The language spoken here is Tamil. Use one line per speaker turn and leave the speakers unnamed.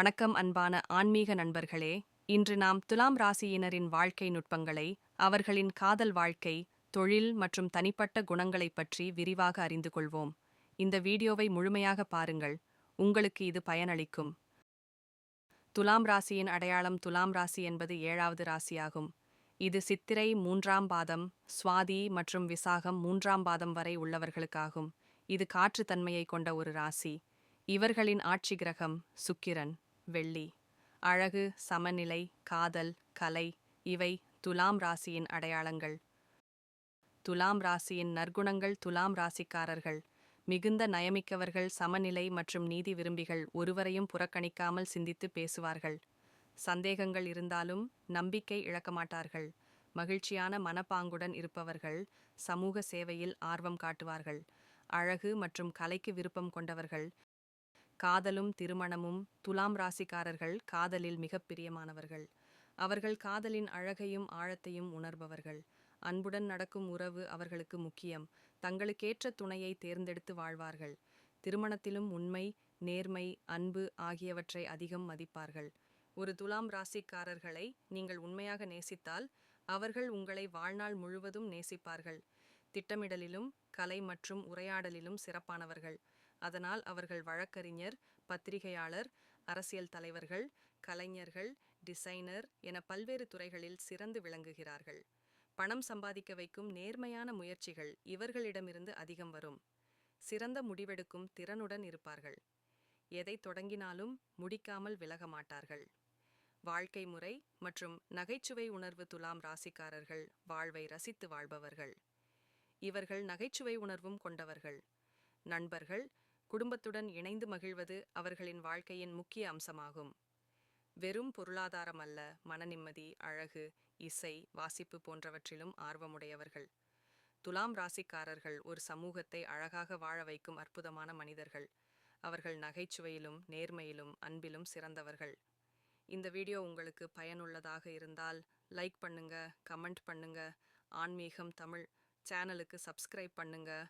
வணக்கம் அன்பான ஆன்மீக நண்பர்களே. இன்று நாம் துலாம் ராசியினரின் வாழ்க்கை நுட்பங்களை அவர்களின் காதல் வாழ்க்கை தொழில் மற்றும் தனிப்பட்ட குணங்களைப் பற்றி விரிவாக அறிந்து கொள்வோம். இந்த வீடியோவை முழுமையாக பாருங்கள். உங்களுக்கு இது பயனளிக்கும். துலாம் ராசியின் அடையாளம் துலாம் ராசி என்பது ஏழாவது ராசியாகும். இது சித்திரை மூன்றாம் பாதம் சுவாதி மற்றும் விசாகம் மூன்றாம் பாதம் வரை உள்ளவர்களுக்காகும். இது காற்று தன்மையை கொண்ட ஒரு ராசி. இவர்களின் ஆட்சி கிரகம் சுக்கிரன். வெள்ளி. அழகு சமநிலை காதல் கலை இவை துலாம் ராசியின் அடையாளங்கள். துலாம் ராசியின் நற்குணங்கள் துலாம் ராசிக்காரர்கள். மிகுந்த நயமிக்கவர்கள் சமநிலை மற்றும் நீதி விரும்பிகள் ஒருவரையும் புறக்கணிக்காமல் சிந்தித்து பேசுவார்கள். சந்தேகங்கள் இருந்தாலும் நம்பிக்கை இழக்க மாட்டார்கள் மகிழ்ச்சியான மனப்பாங்குடன் இருப்பவர்கள் சமூக சேவையில் ஆர்வம் காட்டுவார்கள். அழகு மற்றும் கலைக்கு விருப்பம் கொண்டவர்கள் காதலும் திருமணமும் துலாம் ராசிக்காரர்கள் காதலில் மிக பிரியமானவர்கள். அவர்கள் காதலின் அழகையும் ஆழத்தையும் உணர்பவர்கள். அன்புடன் நடக்கும் உறவு அவர்களுக்கு முக்கியம். தங்களுக்கேற்ற துணையை தேர்ந்தெடுத்து வாழ்வார்கள். திருமணத்திலும் உண்மை நேர்மை அன்பு ஆகியவற்றை அதிகம் மதிப்பார்கள். ஒரு துலாம் ராசிக்காரர்களை நீங்கள் உண்மையாக நேசித்தால் அவர்கள் உங்களை வாழ்நாள் முழுவதும் நேசிப்பார்கள். திட்டமிடலிலும் கலை மற்றும் உரையாடலிலும் சிறப்பானவர்கள். அதனால் அவர்கள் வழக்கறிஞர் பத்திரிகையாளர் அரசியல் தலைவர்கள் கலைஞர்கள் டிசைனர் என பல்வேறு துறைகளில் சிறந்து விளங்குகிறார்கள். பணம் சம்பாதிக்க வைக்கும் நேர்மையான முயற்சிகள் இவர்களிடமிருந்து அதிகம் வரும். சிறந்த முடிவெடுக்கும் திறனுடன் இருப்பார்கள். எதை தொடங்கினாலும் முடிக்காமல் விலக மாட்டார்கள். வாழ்க்கை முறை மற்றும் நகைச்சுவை உணர்வு துலாம் ராசிக்காரர்கள் வாழ்வை ரசித்து வாழ்பவர்கள். இவர்கள் நகைச்சுவை உணர்வும் கொண்டவர்கள். நண்பர்கள் குடும்பத்துடன் இணைந்து மகிழ்வது அவர்களின் வாழ்க்கையின் முக்கிய அம்சமாகும். வெறும் பொருளாதாரம் அல்ல மனநிம்மதி அழகு இசை வாசிப்பு போன்றவற்றிலும் ஆர்வமுடையவர்கள். துலாம் ராசிக்காரர்கள் ஒரு சமூகத்தை அழகாக வாழ வைக்கும் அற்புதமான மனிதர்கள். அவர்கள் நகைச்சுவையிலும் நேர்மையிலும் அன்பிலும் சிறந்தவர்கள். இந்த வீடியோ உங்களுக்கு பயனுள்ளதாக இருந்தால் லைக் பண்ணுங்க கமெண்ட் பண்ணுங்க. ஆன்மீகம் தமிழ் சேனலுக்கு சப்ஸ்கிரைப் பண்ணுங்க.